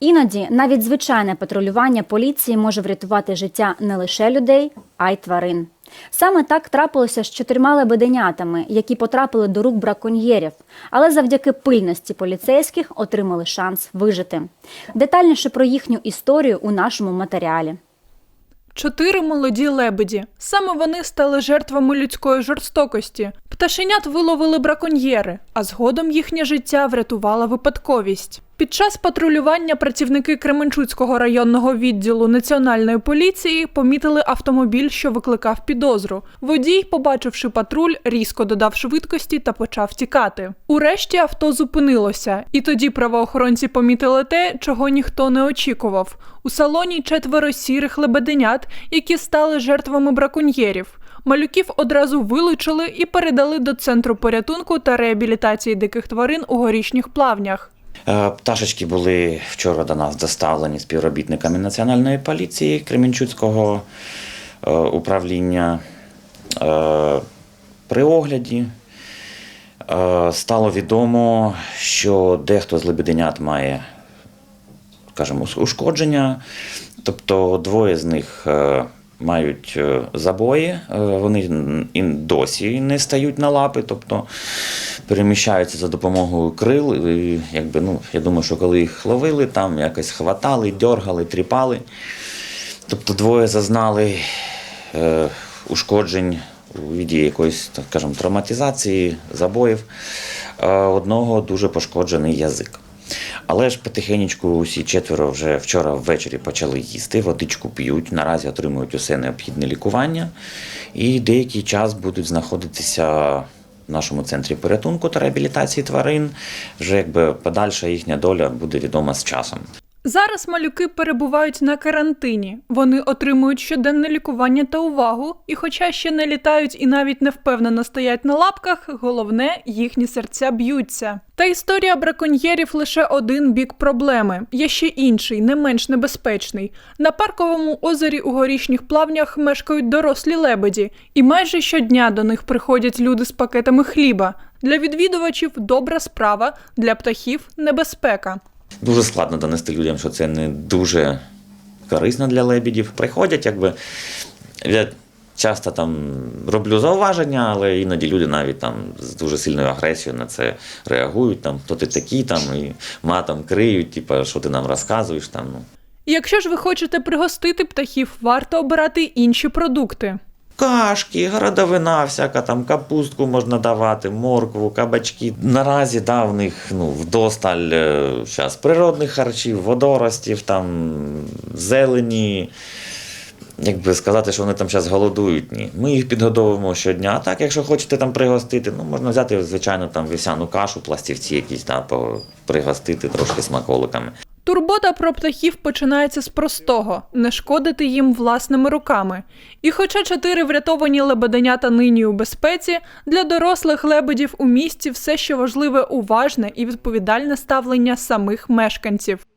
Іноді навіть звичайне патрулювання поліції може врятувати життя не лише людей, а й тварин. Саме так трапилося з чотирма лебеденятами, які потрапили до рук браконьєрів, але завдяки пильності поліцейських отримали шанс вижити. Детальніше про їхню історію у нашому матеріалі. Чотири молоді лебеді. Саме вони стали жертвами людської жорстокості. Пташенят виловили браконьєри, а згодом їхнє життя врятувала випадковість. Під час патрулювання працівники Кременчуцького районного відділу національної поліції помітили автомобіль, що викликав підозру. Водій, побачивши патруль, різко додав швидкості та почав тікати. Урешті авто зупинилося, і тоді правоохоронці помітили те, чого ніхто не очікував. У салоні четверо сірих лебеденят, які стали жертвами браконьєрів. Малюків одразу вилучили і передали до центру порятунку та реабілітації диких тварин у горішніх плавнях. Е, Пташечки були вчора до нас доставлені співробітниками Національної поліції Кремінчуцького е, управління. Е, При огляді стало відомо, що дехто з лебеденят має, скажімо, ушкодження, тобто двоє з них. Мають е, забої, е, вони і досі не стають на лапи, тобто переміщаються за допомогою крил. І, якби, ну, я думаю, що коли їх ловили, там якось хватали, дергали, тріпали. Тобто двоє зазнали е, ушкоджень у віді якоїсь, так скажімо, травматизації, забоїв. Одного дуже пошкоджений язик. Але ж потихеньку усі четверо вже вчора ввечері почали їсти, водичку п'ють, наразі отримують усе необхідне лікування і деякий час будуть знаходитися в нашому центрі порятунку та реабілітації тварин. Вже якби подальша їхня доля буде відома з часом. Зараз малюки перебувають на карантині. Вони отримують щоденне лікування та увагу, і, хоча ще не літають і навіть не впевнено стоять на лапках, головне їхні серця б'ються. Та історія браконьєрів лише один бік проблеми. Є ще інший, не менш небезпечний. На парковому озері у горішніх плавнях мешкають дорослі лебеді, і майже щодня до них приходять люди з пакетами хліба. Для відвідувачів добра справа, для птахів небезпека. Дуже складно донести людям, що це не дуже корисно для лебідів. Приходять, якби я часто там роблю зауваження, але іноді люди навіть там з дуже сильною агресією на це реагують. Там хто ти такий, там і матом криють, типу, що ти нам розказуєш там. Ну. Якщо ж ви хочете пригостити птахів, варто обирати інші продукти. Кашки, городовина, всяка там капустку можна давати, моркву, кабачки. Наразі да, в них ну, вдосталь зараз природних харчів, водоростів, там, зелені. Як би сказати, що вони там зараз голодують, ні. Ми їх підгодовуємо щодня. А так, якщо хочете там пригостити, ну можна взяти, звичайно, там вівсяну кашу, пластівці якісь, да, пригостити трошки смаколиками. Турбота про птахів починається з простого не шкодити їм власними руками. І хоча чотири врятовані лебеденята нині у безпеці, для дорослих лебедів у місті все ще важливе уважне і відповідальне ставлення самих мешканців.